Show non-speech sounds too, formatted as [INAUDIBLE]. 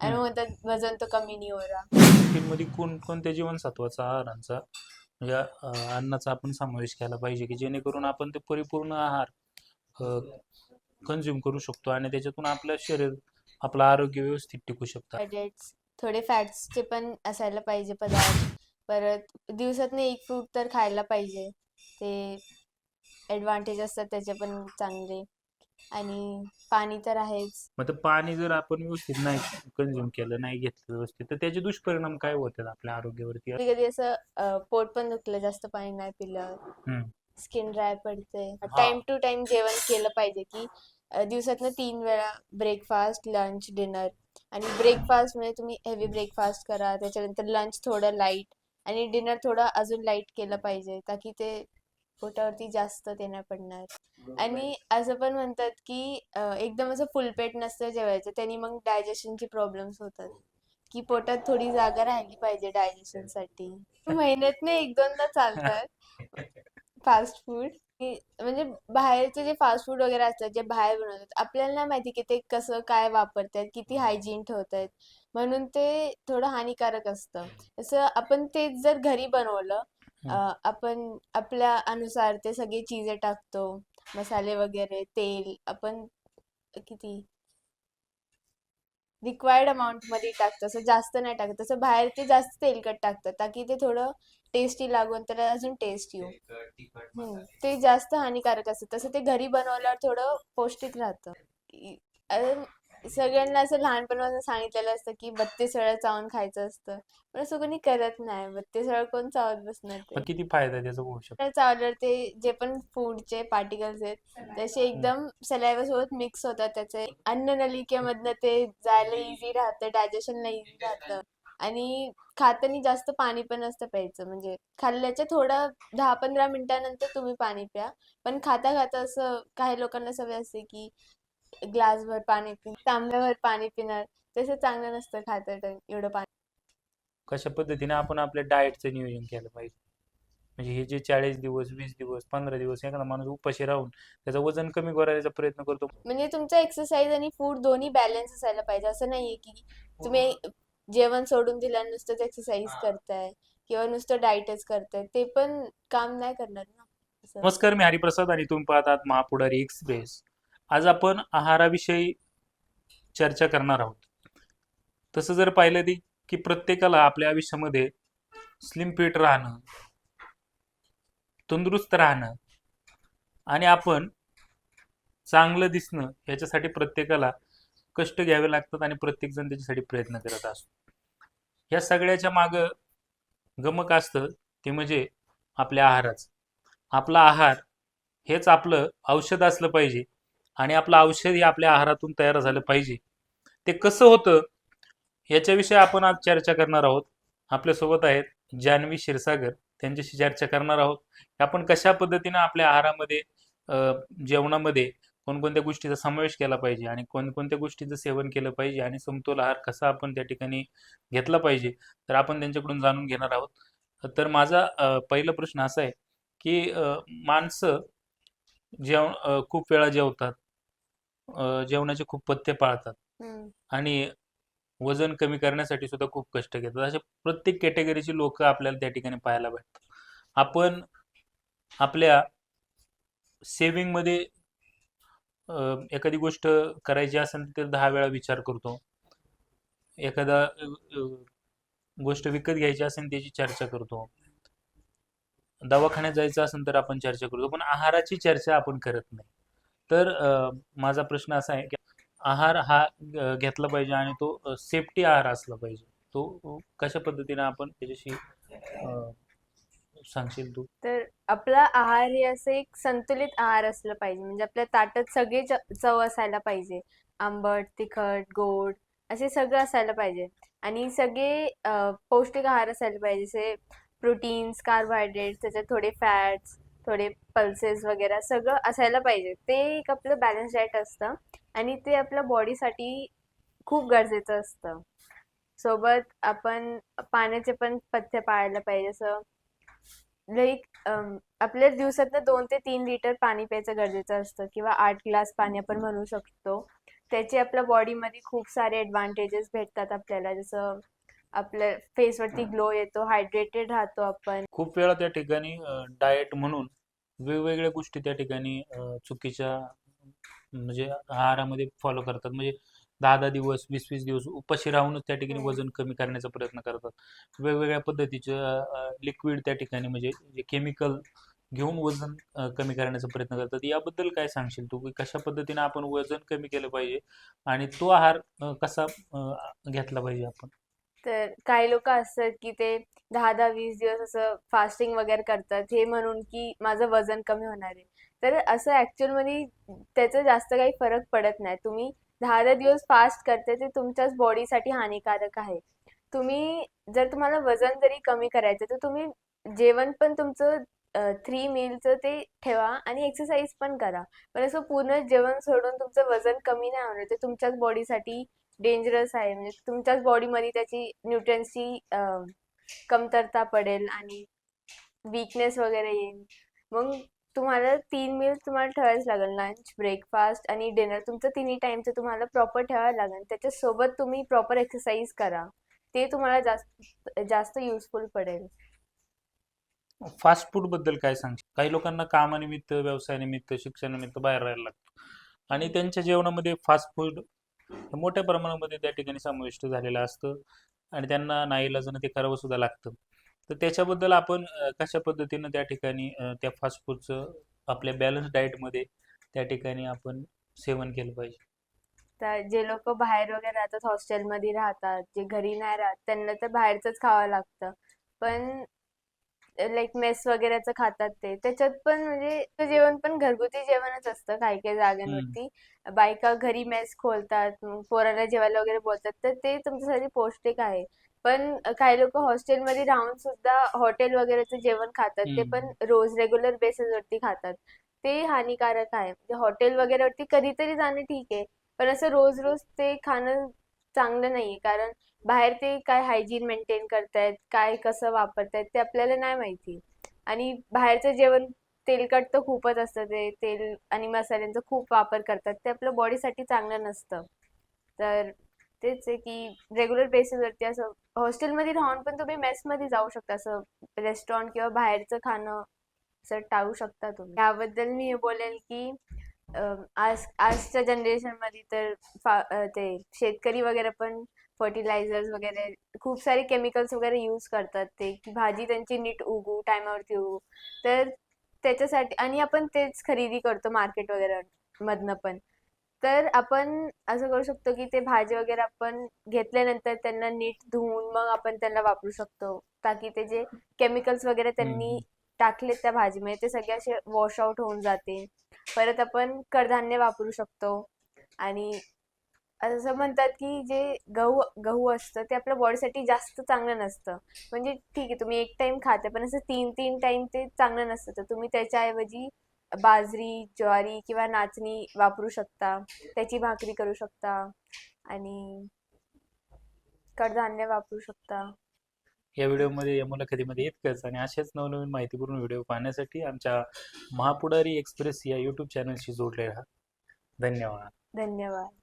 आणि हम्म. म्हणतात वजन तो कमी नाही हो रहा मध्ये कोण कोणत्या जीवनसत्वाचा आहारांचा म्हणजे अं, अन्नाचा आपण समावेश केला पाहिजे की जेणेकरून आपण ते परिपूर्ण आहार कन्झ्युम करू शकतो आणि त्याच्यातून आपलं शरीर आपलं आरोग्य व्यवस्थित टिकू शकतं. थोडे फॅट्सचे पण असायला पाहिजे पदार्थ. परत दिवसातनं एक फ्रूट तर खायला पाहिजे. ते ॲडव्हान्टेज असतात त्याचे पण चांगले. आणि पाणी तर आहेच. मग ते पाणी जर आपण व्यवस्थित नाही कन्झ्युम केलं नाही घेतलं व्यवस्थित तर त्याचे दुष्परिणाम काय होतात आपल्या आरोग्यावरती? कधी कधी असं अं, पोट पण दुखलं जास्त पाणी नाही पिलं. स्किन ड्राय पडते. टाइम टू टाइम जेवण केलं पाहिजे की अं, दिवसातनं तीन वेळा ब्रेकफास्ट लंच डिनर आणि ब्रेकफास्ट म्हणजे तुम्ही हेवी ब्रेकफास्ट करा. त्याच्यानंतर लंच थोडं लाइट आणि डिनर थोडं अजून लाइट केलं पाहिजे ताकी ते पोटावरती जास्त ते नाही पडणार आणि असं पण म्हणतात की एकदम असं फुलपेट नसतं जेवायचं त्यांनी मग डायजेशनचे प्रॉब्लेम्स होतात. की पोटात थोडी जागा राहिली पाहिजे डायजेशनसाठी [LAUGHS] महिन्यातनं एक दोनदा चालतात. Fast food. म्हणजे बाहेरचे जे फास्ट फूड वगैरे असतात जे बाहेर बनवतात आपल्याला नाही माहिती की ते कसं काय वापरतात किती हायजीन ठेवतात म्हणून ते थोडं हानिकारक असतं. असं आपण ते जर घरी बनवलं. अं, आपण आपल्या अनुसार ते सगळे चीजे टाकतो. मसाले वगैरे तेल आपण किती? रिक्वायर्ड अमाऊंटमध्ये टाकतो. असं जास्त नाही टाकत. तसं बाहेर ते जास्त तेलकट टाकतात. ताकी ते थोडं टेस्टी लागून त्याला अजून टेस्ट येऊ हम्म. ते जास्त हानिकारक असतं. तसं ते घरी बनवल्यावर थोडं पौष्टिक राहतं. सगळ्यांना असं लहानपणापासून सांगितलेलं असतं की बत्तीस वेळा चावून खायचं असतं. पण असं कोणी करत नाही. बत्तीस वेळा कोण चावत बसणार ते? किती फायदा त्याचा होऊ शकतो? तर चावल्यावर ते जे पण फूडचे पार्टिकल्स आहेत तसे एकदम सलायवा सोबत मिक्स होतात. त्याचे अन्न नलिकेमधनं ते जायला इझी राहतं डायजेशनला इझी राहतं. आणि खाताना जास्त पाणी पण असतं प्यायचं. म्हणजे खाल्ल्याच्या थोडं दहा पंधरा मिनिटानंतर तुम्ही पाणी प्या. पण खाता खाता असं काही लोकांना सवय असते की ग्लासभर पाणी पि तांब्याभर पाणी पिणार तसं चांगलं नसतं खाता टाइम एवढं पाणी. कशा पद्धतीने आपण आपल्या डाएटचं नियोजन केलं पाहिजे? म्हणजे हे जे चाळीस दिवस वीस दिवस पंधरा दिवस एखादा माणूस उपाशी राहून त्याचं वजन कमी करायचा प्रयत्न करतो. म्हणजे तुमचं एक्सरसाइज आणि फूड दोन्ही बॅलन्स असायला पाहिजे. असं नाहीये की तुम्ही जेवण सोडून दिलं आणि नुसतंच एक्सरसाइज करताय किंवा नुसतं डाएटच करताय ते पण काम नाही करणार ना? असं. नमस्कार मी हरिप्रसाद आणि तुम्ही पाहतात महापुढारी एक्सप्रेस आज आपण आहाराविषयी चर्चा करणार आहोत. तसं जर पाहिलं ती की प्रत्येकाला आपल्या आयुष्यामध्ये स्लिम फिट राहणं तंदुरुस्त राहणं आणि आपण चांगलं दिसणं याच्यासाठी प्रत्येकाला कष्ट घ्यावे लागतात आणि प्रत्येकजण त्याच्यासाठी प्रयत्न करत असतो. या सगळ्याच्या मागं गमक असतं ते म्हणजे आपल्या आहाराचं. आपला आहार हेच आपलं औषध असलं पाहिजे आणि आपलं औषध हे आपल्या आहारातून तयार झालं पाहिजे. ते कसं होतं? याच्याविषयी आपण आज चर्चा करणार आहोत. आपल्यासोबत आहेत जान्हवी क्षीरसागर. त्यांच्याशी चर्चा करणार आहोत. आपण कशा पद्धतीनं आपल्या आहारामध्ये जेवणामध्ये कोणकोणत्या गोष्टीचा समावेश केला पाहिजे आणि कोणकोणत्या गोष्टीचं सेवन केलं पाहिजे आणि समतोल आहार कसा आपण त्या ठिकाणी घेतला पाहिजे तर आपण त्यांच्याकडून जाणून घेणार आहोत. तर माझा पहिला प्रश्न असा आहे की माणसं जेव अं, खूप वेळा जेवतात. जेवणाचे खूप पथ्य पाळतात. आणि वजन कमी करण्यासाठी सुद्धा खूप कष्ट घेतात. अशा प्रत्येक कॅटेगरीची लोक आपल्याला त्या ठिकाणी पाहायला भेटतात. आपण आपल्या सेविंगमध्ये अं, एखादी गोष्ट करायची असेल तर दहा वेळा विचार करतो. एखादा गोष्ट विकत घ्यायची असेल त्याची चर्चा करतो. दवाखान्यात जायचं असेल तर आपण चर्चा करतो पण आहाराची चर्चा आपण करत नाही. तर माझा प्रश्न असा आहे की आहार हा घेतला पाहिजे आणि तो सेफ्टी आहार असला पाहिजे. तो कशा पद्धतीने आपण त्याच्याशी सांगशील तू? तर आपला आहार हे असं एक संतुलित आहार असलं पाहिजे. म्हणजे आपल्या ताटात सगळे चव असायला पाहिजे. आंबट तिखट गोड असे सगळं असायला पाहिजे. आणि सगळे पौष्टिक आहार असायला पाहिजे. जसे प्रोटीन्स कार्बोहायड्रेट्स त्याच्यात थोडे फॅट्स थोडे पल्सेस वगैरे सगळं असायला पाहिजे. ते एक आपलं बॅलन्स डाएट असतं आणि ते आपल्या बॉडीसाठी खूप गरजेचं असतं. सोबत आपण पाण्याचे पण पथ्य पाळायला पाहिजे. असं लाईक आपल्या दिवसातनं दोन ते तीन लिटर पाणी प्यायचं गरजेचं असतं किंवा आठ ग्लास पाणी आपण म्हणू शकतो. त्याचे आपल्या बॉडीमध्ये खूप सारे ॲडव्हान्टेजेस भेटतात आपल्याला. जसं आपल्या फेसवरती ग्लो येतो हायड्रेटेड राहतो आपण. खूप वेळा त्या ठिकाणी डाएट म्हणून वेगवेगळ्या गोष्टी त्या ठिकाणी चुकीच्या म्हणजे आहारामध्ये फॉलो करतात. म्हणजे दहा दहा दिवस वीस वीस दिवस उपाशी राहूनच त्या ठिकाणी. वजन कमी करण्याचा प्रयत्न करतात. वेगवेगळ्या पद्धतीचं लिक्विड त्या ठिकाणी म्हणजे जे केमिकल घेऊन वजन कमी करण्याचा प्रयत्न करतात. याबद्दल काय सांगशील तू? की कशा पद्धतीने आपण वजन कमी केलं पाहिजे आणि तो आहार कसा घेतला पाहिजे आपण? तर काही लोक असतात की ते दहा दहा वीस दिवस असं फास्टिंग वगैरे करतात हे म्हणून की माझं वजन कमी होणार आहे. तर असं ऍक्च्युअलमध्ये त्याचा जास्त काही फरक पडत नाही. तुम्ही दहा दहा दिवस फास्ट करते ते तुमच्याच बॉडीसाठी हानिकारक आहे. तुम्ही जर तुम्हाला वजन जरी कमी करायचं तर तुम्ही जेवण पण तुमचं थ्री मीलचं ते ठेवा आणि एक्सरसाइज पण करा. पण असं पूर्ण जेवण सोडून तुमचं वजन कमी नाही होणार ते तुमच्याच बॉडीसाठी डेंजरस आहे. म्हणजे तुमच्याच बॉडीमध्ये त्याची न्यूट्रन्सची कमतरता पडेल आणि वीकनेस वगैरे येईल. मग तुम्हाला तीन मील तुम्हाला ठेवायच लागेल. लंच ब्रेकफास्ट आणि डिनर तुमचं तिन्ही टाईमचं तुम्हाला प्रॉपर ठेवायला लागेल. त्याच्यासोबत तुम्ही प्रॉपर एक्सरसाइज करा. ते तुम्हाला जास्त जास्त युजफुल पडेल. फास्ट फूडबद्दल काय सांगशील? काही लोकांना कामानिमित्त व्यवसायानिमित्त शिक्षणानिमित्त बाहेर राहायला लागतं. आणि त्यांच्या जेवणामध्ये फास्ट फूड मोठ्या प्रमाणामध्ये त्या ठिकाणी समाविष्ट झालेलं असतं आणि त्यांना नाईलाजानं ते करावं सुद्धा लागतं. तर त्याच्याबद्दल आपण कशा पद्धतीनं त्या ठिकाणी त्या फास्ट फूडचं आपल्या बॅलन्स डाएटमध्ये त्या ठिकाणी आपण सेवन केलं पाहिजे? तर जे लोक बाहेर वगैरे राहतात हॉस्टेलमध्ये राहतात जे घरी नाही राहत त्यांना तर बाहेरचंच खावं लागतं. पण लाईक मेस वगैरेचं खातात ते. त्याच्यात पण म्हणजे ते जेवण पण घरगुती जेवणच असतं काही काही जागांवरती. बायका घरी मेस खोलतात मग पोरांना जेवायला वगैरे बोलतात. तर ते तुमच्यासाठी पौष्टिक आहे. पण काही लोक हॉस्टेलमध्ये राहून सुद्धा हॉटेल वगैरेचं जेवण खातात. ते. पण रोज रेग्युलर बेसिसवरती खातात. ते हानिकारक आहे. म्हणजे हॉटेल वगैरेवरती कधीतरी जाणं ठीक आहे. पण असं रोज रोज ते खाणं चांगलं नाहीये. कारण बाहेर ते काय हायजीन मेंटेन करतायत काय कसं वापरतायत ते आपल्याला नाही माहिती. आणि बाहेरचं जेवण तेलकट तर खूपच असतं ते तेल आणि मसाल्यांचा खूप वापर करतात ते आपल्या बॉडीसाठी चांगलं नसतं. तर तेच आहे की रेग्युलर बेसिसवरती असं हॉस्टेलमध्ये राहून पण तुम्ही मेसमध्ये जाऊ शकता असं रेस्टॉरंट किंवा बाहेरचं खाणं असं टाळू शकता तुम्ही. याबद्दल मी हे बोलेल की आज आजच्या जनरेशनमध्ये तर फा ते शेतकरी वगैरे पण फर्टिलायझर्स वगैरे खूप सारे केमिकल्स वगैरे यूज करतात ते की भाजी त्यांची नीट उगू टायमावरती उगू. तर त्याच्यासाठी आणि आपण तेच खरेदी करतो मार्केट वगैरे मधनं पण. तर आपण असं करू शकतो की ते भाजी वगैरे आपण घेतल्यानंतर त्यांना नीट धुवून मग आपण त्यांना वापरू शकतो. ताकी ते जे केमिकल्स वगैरे त्यांनी. टाकलेत त्या भाजीमध्ये ते सगळे असे वॉश आउट होऊन जाते परत आपण कडधान्य वापरू शकतो. आणि असं म्हणतात की जे गहू गहू असतं ते आपल्या बॉडीसाठी जास्त चांगलं नसतं. म्हणजे ठीक आहे तुम्ही एक टाइम खाते पण असं तीन तीन टाइम ते चांगलं नसतं. तर तुम्ही त्याच्याऐवजी बाजरी ज्वारी किंवा नाचणी वापरू शकता. त्याची भाकरी करू शकता. आणि कडधान्य वापरू शकता. या व्हिडिओमध्ये या मुलाखतीमध्ये इतकंच. आणि अशाच नवनवीन माहितीपूर्ण व्हिडिओ पाहण्यासाठी आमच्या महापुढारी एक्सप्रेस या यूट्यूब चॅनलशी जोडले राहा. धन्यवाद. धन्यवाद.